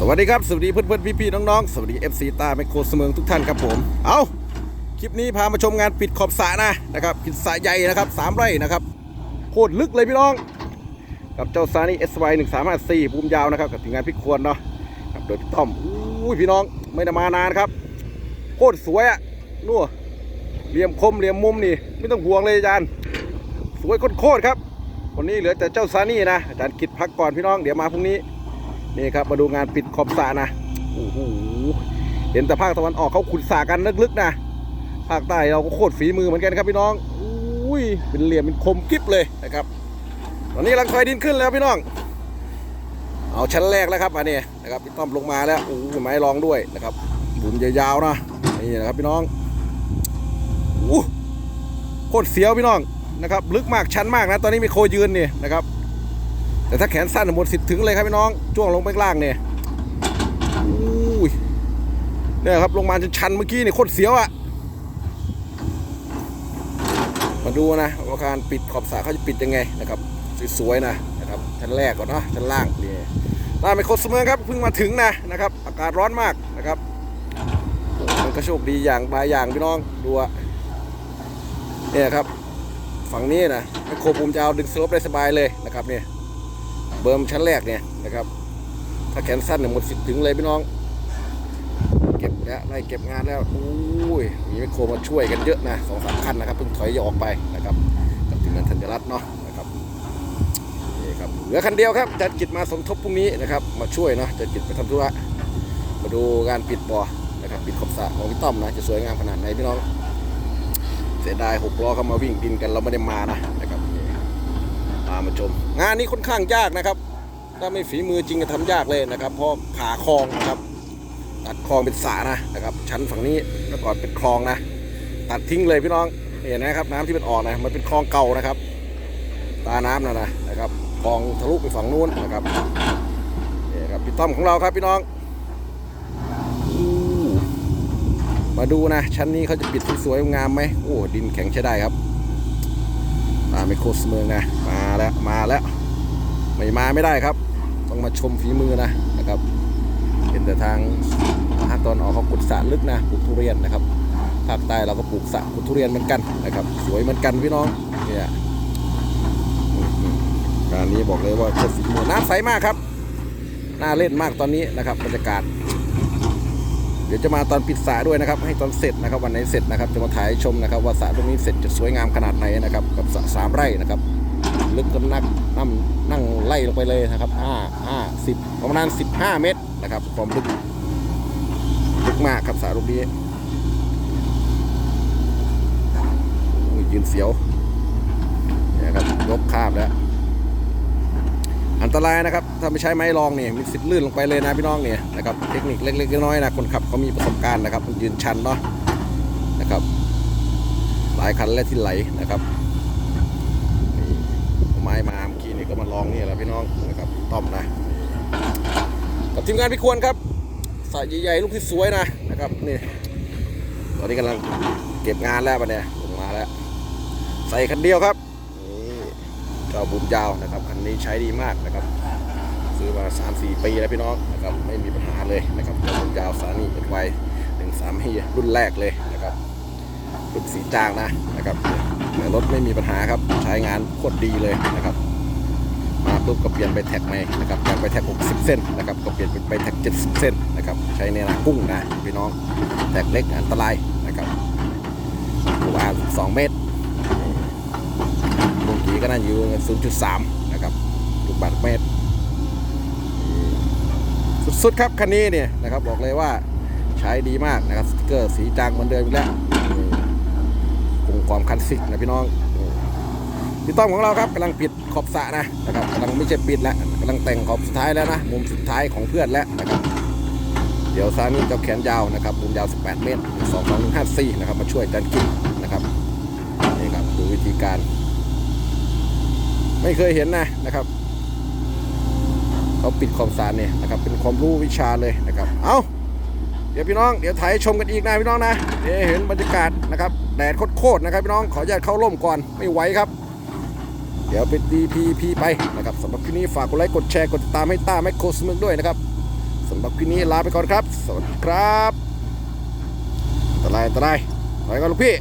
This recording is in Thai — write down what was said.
สวัสดีครับ สวัสดีเพื่อนๆ พี่ๆ น้องๆ สวัสดี FC ตาไมโครเสมืองทุกท่านครับผม เอาคลิปนี้พามาชมงานปิดขอบสระนะนะครับปิดสระใหญ่นะครับสามไร่นะครับโคตรลึกเลยพี่น้อง กับเจ้าซานี่ SY 1 3 5 4ภูมิยาวนะครับ กับทีมงานพี่ควรเนาะครับโดยพี่ต้อมอุ้ยพี่น้องไม่ได้มานานครับโคตรสวยอะนู่นเหลี่ยมคมเหลี่ยมมุมนี่ไม่ต้องห่วงเลยอาจารย์ สวยโคตรครับวันนี้เหลือแต่เจ้าซานี่นะอาจารย์กิดพักก่อนพี่น้องเดี๋ยวมาพรุ่งนี้ นี่ครับมาดูงานปิดขอบสระนะโอ้โหเห็นแต่ภาคตะวันออกเขาขุดสระกันลึกๆนะภาคใต้เราก็โคตรฝีมือเหมือนกันครับพี่น้องอุ้ยเป็นเหลี่ยมเป็นคมกริบเลยนะครับ ตอนนี้กำลังคอยดินขึ้นแล้วพี่น้อง เอาชั้นแรกแล้วครับอันนี้นะครับพี่ต้อมลงมาแล้วโอ้โหไม้รองด้วยนะครับบุญยาวๆนะนี่นะครับพี่น้องโอ้โคตรเสียวพี่น้องนะครับ ลึกมากชั้นมากนะ ตอนนี้มีโคยืนนี่นะครับ แต่ถ้าแขนสั้นหมดสิทธิ์ถึงเลยครับพี่น้องจ้วงลงไปล่างเนี่ยอุ้ยเนี่ยครับลงมาจนชันเมื่อกี้นี่โคตรเสียวอะมาดูนะว่าการปิดขอบสระเขาจะปิดยังไงนะครับสวยๆนะนะครับชั้นแรกก่อนเนาะชั้นล่างนี่ตาไปโคตรเสมอครับเพิ่งมาถึงนะนะครับ อากาศร้อนมากนะครับมันก็โชคดีอย่างบายอย่างพี่น้องดูอะเนี่ยครับ ฝั่งนี้นะไมโครภูมจะเอาดึงสโลปได้สบายเลยนะครับเนี่ย บิร์มชั้นแรกเนี่ยนะครับ ถ้าแขนสั้นเนี่ยหมดสิทธิ์ถึงเลยพี่น้อง เก็บแล้วไล่เก็บงานแล้วอุ้ยมีไมโครมาช่วยกันเยอะนะสองสามคันนะครับเพิ่งถอยออกไปนะครับกับทีมงานธัญรัตน์เนาะนะครับนี่ครับเหลือคันเดียวครับจัดกิจมาสมทบพรุ่งนี้นะครับ มาช่วยเนาะจัดกิจไปทำธุระมาดูการปิดบ่อนะครับปิดขอบสระของพี่ต้อมนะจะสวยงามขนาดไหนพี่น้อง เสียดายหกล้อเข้ามาวิ่งดินกันเราไม่ได้มานะนะครับนี่ ตามมา ชม งานนี้ค่อนข้างยากนะครับ ถ้าไม่ฝีมือจริงจะทำยากเลยนะครับ เพราะขาคลองนะครับตัดคลองเป็นสระนะนะครับ ชั้นฝั่งนี้เมื่อก่อนเป็นคลองนะ ตัดทิ้งเลยพี่น้องเห็นนะครับ น้ำที่มันออกนะมันเป็นคลองเก่านะครับ ตาน้ำนะนะนะครับคลองทะลุไปฝั่งนู้นนะครับนี่ครับพี่ต้อมของเราครับพี่น้องมาดูนะ ชั้นนี้เขาจะปิดสวยงามไหมโอ้ดินแข็งใช้ได้ครับ ตามไปโคสเมืองนะมาแล้วมาแล้ว ไม่มาไม่ได้ครับ ต้องมาชมฝีมือนะนะครับเห็นแต่ทางภาคตอนออกเขาขุดสระลึกนะปลูกทุเรียนนะครับภาคใต้เราก็ปลูกสระปลูกทุเรียนเหมือนกันนะครับ สวยเหมือนกันพี่น้องเนี่ยการนี้บอกเลยว่าโคตรฝีมือน้ำใสมากครับน่าเล่นมากตอนนี้นะครับบรรยากาศ เดี๋ยวจะมาตอนปิดสระด้วยนะครับ ให้ตอนเสร็จนะครับวันไหนเสร็จนะครับจะมาถ่ายชมนะครับ ว่าสระตรงนี้เสร็จจะสวยงามขนาดไหนนะครับ กับสระสามไร่นะครับ ลึกก็นักนั่งนั่งไล่ลงไปเลยนะครับห้าห้าสิบประมาณสิบห้าเมตรนะครับความลึกลึกมากครับสระตรงนี้ยืนเสียวเนี่ยครับยกข้ามแล้ว อันตรายนะครับ ถ้าไม่ใช้ไม้รองเนี่ยมีสิทธิ์ลื่นลงไปเลยนะพี่น้องเนี่ยนะครับ เทคนิคเล็กๆน้อยๆนะคนขับเขามีประสบการณ์นะครับ มันยืนชันเนาะนะครับ หลายคันและที่ไหลนะครับไม้มาเมื่อกี้นี่ก็มาลองนี่แหละพี่น้องนะครับต้อมนะกับทีมงานพี่ควรครับสายใหญ่ๆลูกที่สวยนะนะครับนี่ตอนนี้กำลังเก็บงานแล้วปะเนี่ยลงมาแล้ว ใส่คันเดียวครับ จ้าบุญยาวนะครับ อันนี้ใช้ดีมากนะครับ ซื้อมา 3 4 ปีแล้วพี่น้องนะครับไม่มีปัญหาเลยนะครับจ้าบุญยาวสานี่เอ็ดไวหนึ่งสามฮีรุ่นแรกเลยนะครับรุ่นสีจางนะนะครับแต่รถไม่มีปัญหาครับใช้งานโคตรดีเลยนะครับมาปุ๊บก็เปลี่ยนไปแท็กใหม่นะครับจากไปแท็ก 60 เส้นนะครับก็เปลี่ยนเป็นไปแท็ก 70 เส้นนะครับใช้ในนากุ้งนะพี่น้องแท็กเล็กอันตรายนะครับประมาณ2เมตร สีก็น่าอยู่0.3นะครับลูกบาทเมตร สุดๆครับคันนี้เนี่ยนะครับบอกเลยว่าใช้ดีมากนะครับสติ๊กเกอร์สีจางเหมือนเดิมอยู่แล้วนี่คงความคลาสสิกนะพี่น้องนี่พี่ต้อมของเราครับกำลังปิดขอบสะนะนะครับกำลังไม่ใช่ปิดแล้วกำลังแต่งขอบสุดท้ายแล้วนะมุมสุดท้ายของเพื่อนแล้วนะครับเดี๋ยวซานี่เจ้าแขนยาวนะครับมุมยาว 18 เมตร2 2 5 4นะครับมาช่วยกันกินนะครับนี่ครับดูวิธีการ ไม่เคยเห็นนะนะครับเขาปิดขอบสารเนี่ยนะครับเป็นความรู้วิชาเลยนะครับ เอาเดี๋ยวพี่น้องเดี๋ยวถ่ายชมกันอีกนะพี่น้องนะเดี๋ยวเห็นบรรยากาศนะครับแดดโคตรๆนะครับพี่น้องขออนุญาตเข้าร่มก่อนไม่ไหวครับ เดี๋ยวเป็น DPP ไปนะครับสำหรับคลิปนี้ฝากกดไลค์กดแชร์กดติดตามให้ต้าแมคโครสมึกด้วยนะครับสำหรับคลิปนี้ลาไปก่อนครับ สวัสดีครับอันตรายอันตรายถอยก่อนลูกพี่